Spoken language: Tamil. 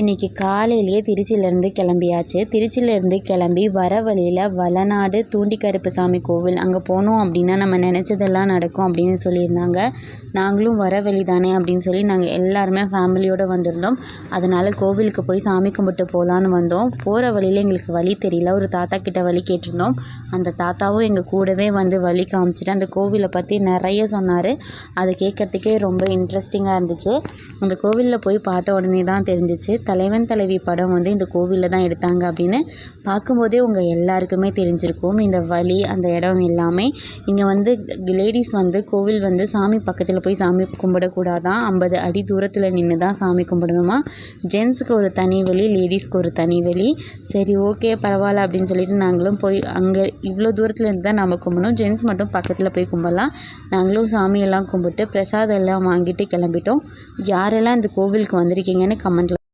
இன்றைக்கி காலையிலேயே திருச்சியிலேருந்து கிளம்பியாச்சு. திருச்சியிலேருந்து கிளம்பி வர வழியில் வளநாடு தூண்டிக்கருப்பு சாமி கோவில். அங்கே போனோம் அப்படின்னா நம்ம நினச்சதெல்லாம் நடக்கும் அப்படின்னு சொல்லியிருந்தாங்க. நாங்களும் வர வழி தானே அப்படின்னு சொல்லி நாங்கள் எல்லாருமே ஃபேமிலியோடு வந்திருந்தோம். அதனால் கோவிலுக்கு போய் சாமி கும்பிட்டு போகலான்னு வந்தோம். போகிற வழியில் எங்களுக்கு வழி தெரியல. ஒரு தாத்தா கிட்ட வழி கேட்டிருந்தோம். அந்த தாத்தாவும் எங்கள் கூடவே வந்து வழி காமிச்சிட்டு அந்த கோவிலை பற்றி நிறைய சொன்னார். அதை கேட்குறதுக்கே ரொம்ப இன்ட்ரெஸ்டிங்காக இருந்துச்சு. அந்த கோவிலில் போய் பார்த்த உடனே தான் தெரிஞ்சிச்சு. தலைவன் தலைவி படம் வந்து இந்த கோவிலில் தான் எடுத்தாங்க அப்படின்னு பார்க்கும்போதே உங்கள் எல்லாருக்குமே தெரிஞ்சிருக்கும். இந்த வழி அந்த இடம் எல்லாமே. இங்கே வந்து லேடிஸ் வந்து கோவில் வந்து சாமி பக்கத்தில் போய் சாமி கும்பிடக்கூடாதான். ஐம்பது அடி தூரத்தில் நின்று தான் சாமி கும்பிடணுமா? ஜென்ஸுக்கு ஒரு தனி வழி லேடிஸ்க்கு ஒரு தனி வழி சரி ஓகே பரவாயில்ல அப்படின்னு சொல்லிட்டு நாங்களும் போய் அங்கே இவ்வளோ தூரத்தில் இருந்து தான் நம்ம கும்பிடணும். ஜென்ஸ் மட்டும் பக்கத்தில் போய் கும்பிடலாம். நாங்களும் சாமியெல்லாம் கும்பிட்டு பிரசாதம் எல்லாம் வாங்கிட்டு கிளம்பிட்டோம். யாரெல்லாம் இந்த கோவிலுக்கு வந்திருக்கீங்கன்னு கமெண்ட்டில்